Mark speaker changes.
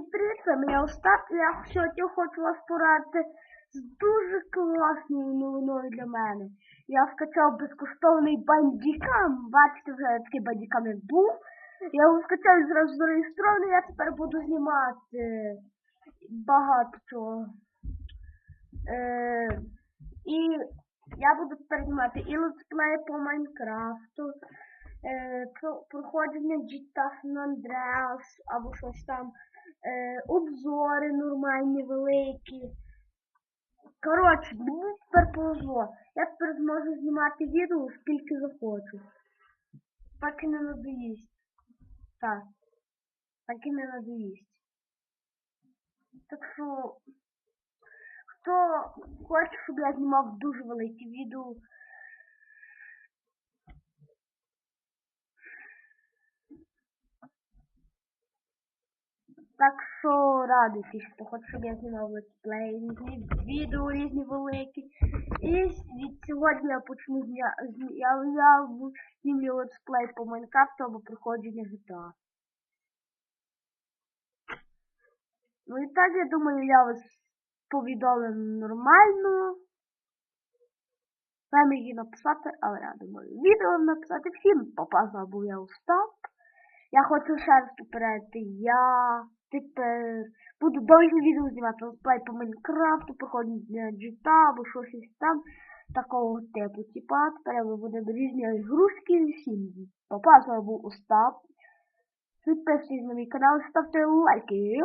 Speaker 1: Привіт, я Остап, я сьогодні хочу вас порадити з дуже класною новиною для мене. Я скачав безкоштовний бандікам. Бачите, вже такий бандікам як був. Я його скачав і зразу зареєстрований, я тепер буду знімати багато чого. Е, і я буду тепер знімати і летсплеї по Майнкрафту, е, проходження GTA San Andreas або щось там, обзори нормальні, великі. Коротше, мені тепер повезло. Я тепер зможу знімати відео скільки захочу. І не надоїсть. Так. І не надоїсть. Так що, хто хоче, щоб я знімав дуже великі відео, Так що радуйтесь, хто хоче, щоб я знімав летсплей, різні відео різні великі. І від сьогодні я почну зня... я, я знімлю летсплей по Майнкрафту або проходження GTA. Ну і так, я думаю, я вас повідомлю нормально. Вам її написати, але я думаю, відео написати всім попаза, бо я устав. Я хочу ще раз попередити, я тепер буду довгі відео знімати летсплей по Майнкрафту, проходження GTA або щось там такого типу. Типа, тепер ми будемо різні ігрушки і всім. Попа, з вами був Остап. Підписуйтесь на мій канал, ставте лайки.